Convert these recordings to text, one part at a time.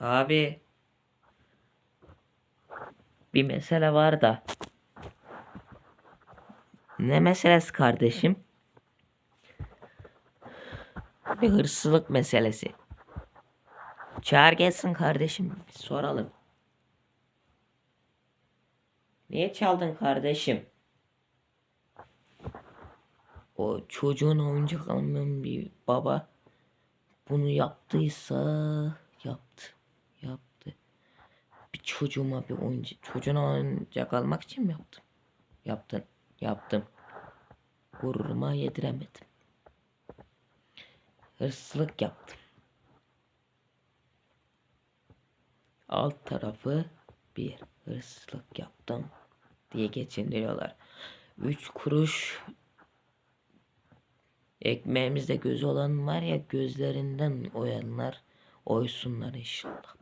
Abi. Bir mesele var da. Ne meselesi kardeşim? Bir hırsızlık meselesi. Çağır gelsin kardeşim. Bir soralım. Niye çaldın kardeşim? O çocuğun oyuncak almayan bir baba bunu yaptıysa yaptı. Yaptı. Bir çocuğuma bir oyuncak çocuğuna oyuncak almak için mi yaptım? Yaptın. Yaptım. Gururuma yediremedim. Hırsızlık yaptım. Alt tarafı bir hırsızlık yaptım diye geçindiriyorlar. Üç kuruş ekmeğimizde gözü olan var ya gözlerinden oyanlar oysunlar inşallah.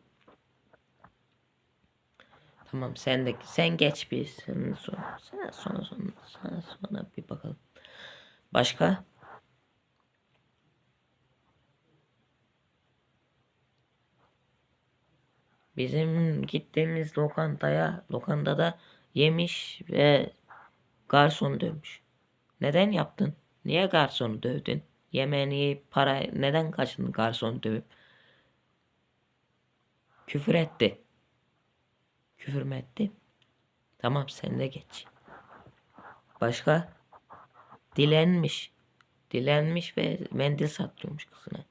Tamam sen de sen geç bir sen sonra sen sonra sonra sen sonra bir bakalım. Başka? Bizim gittiğimiz lokantaya, lokantada yemiş ve garson dövmüş. Neden yaptın? Niye garsonu dövdün? Yemeğini yiyip para neden kaçındın garsonu dövüp? Küfür etti. Küfür mü etti? Tamam sen de geç. Başka? Dilenmiş. Dilenmiş ve mendil sattırıyormuş kızına.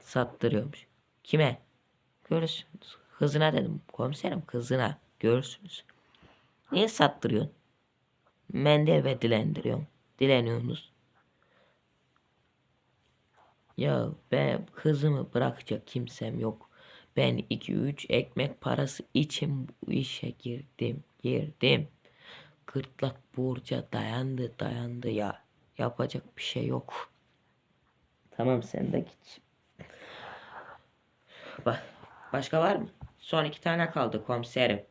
Sattırıyormuş. Kime? Görürsünüz. Kızına dedim. Komiserim kızına. Görürsünüz. Niye sattırıyorsun? Mendil ve dilendiriyorsun. Dileniyorsunuz. Ya ben kızımı bırakacak kimsem yok. Ben 2-3 ekmek parası için bu işe girdim. Girdim. Gırtlak borca dayandı dayandı ya. Yapacak bir şey yok. Tamam sen de git. Ba başka var mı? Son iki tane kaldı komiserim.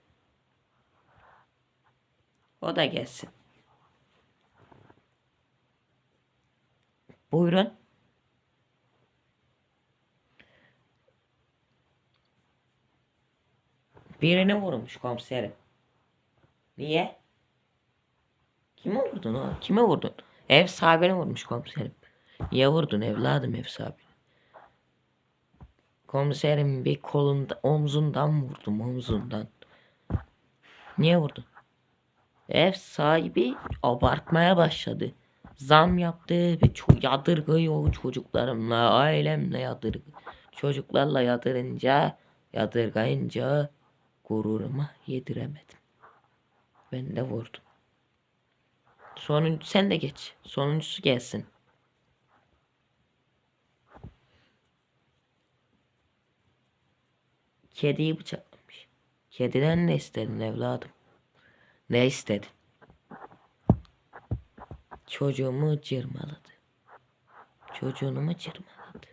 O da gelsin. Buyurun. Birini vurmuş komiserim. Niye? Kime vurdun o? Kime vurdun? Ev sahibini vurmuş komiserim. Niye vurdun evladım ev sahibini? Komiserim bir kolunda omzundan vurdum omzundan. Niye vurdun? Ev sahibi abartmaya başladı. Zam yaptı ve çok yadırgıyor çocuklarımla, ailemle yadırgı. Çocuklarla yadırınca, yadırgayınca gururuma yediremedim. Ben de vurdum. Sonuncu sen de geç. Sonuncusu gelsin. Kediyi bıçaklamış. Kediden ne istedin evladım? Ne istedin? Çocuğumu cırmaladı. Çocuğunu mu cırmaladı?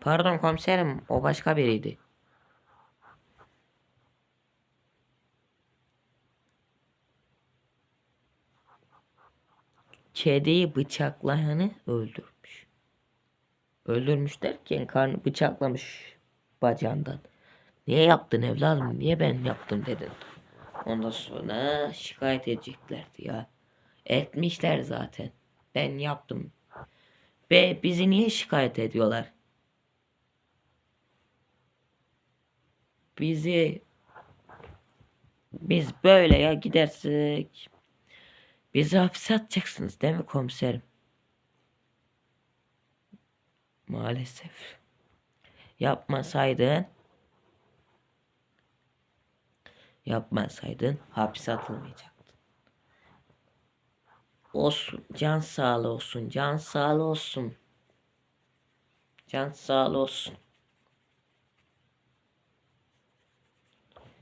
Pardon komiserim o başka biriydi. Kediyi bıçaklayanı öldürmüş. Öldürmüş derken karnı bıçaklamış bacağından. Niye yaptın evladım? Niye ben yaptım dedin. Ondan sonra şikayet edeceklerdi ya. Etmişler zaten. Ben yaptım. Ve bizi niye şikayet ediyorlar? Bizi biz böyle ya gidersek bizi hapse atacaksınız değil mi komiserim? Maalesef. Yapmasaydın yapmasaydın hapse atılmayacaktın. Olsun. Can sağlığı olsun. Can sağlığı olsun. Can sağlığı olsun.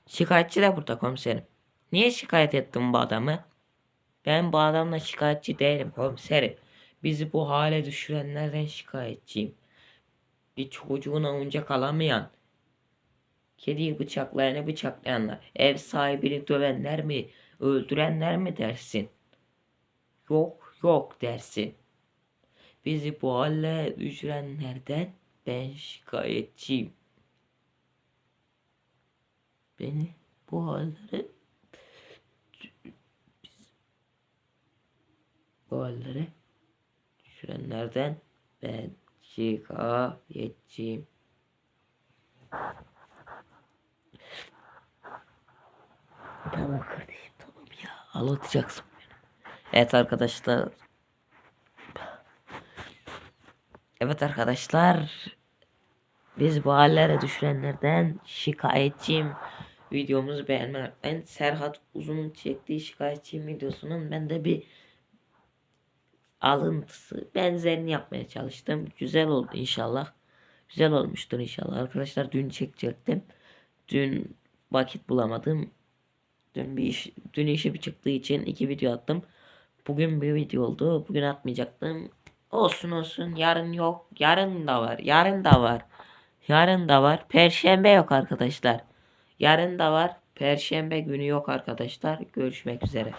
Şikayetçi de burada komiserim. Niye şikayet ettin bu adamı? Ben bu adamla şikayetçi değilim komiserim. Bizi bu hale düşürenlerden şikayetçiyim. Bir çocuğuna oyuncak alamayan, kediyi bıçaklayanı bıçaklayanlar, ev sahibini dövenler mi, öldürenler mi dersin? Yok, yok dersin. Bizi bu hale düşürenlerden ben şikayetçiyim. Beni bu hallere bu hallere düşürenlerden ben şikayetçiyim. Tamam kardeşim tamam ya anlatacaksın beni. Evet arkadaşlar. Evet arkadaşlar. Biz bu hallere düşürenlerden şikayetçiyim. Videomuzu beğenmeyi unutmayın. Serhat Uzun'un çektiği şikayetçiyim videosunun ben de bir alıntısı benzerini yapmaya çalıştım. Güzel oldu inşallah. Güzel olmuştur inşallah. Arkadaşlar dün çekecektim. Dün vakit bulamadım. Dün bir iş, dün işi bir çıktığı için iki video attım. Bugün bir video oldu. Bugün atmayacaktım. Olsun olsun. Yarın yok. Yarın da var. Yarın da var. Yarın da var. Perşembe yok arkadaşlar. Yarın da var. Perşembe günü yok arkadaşlar. Görüşmek üzere.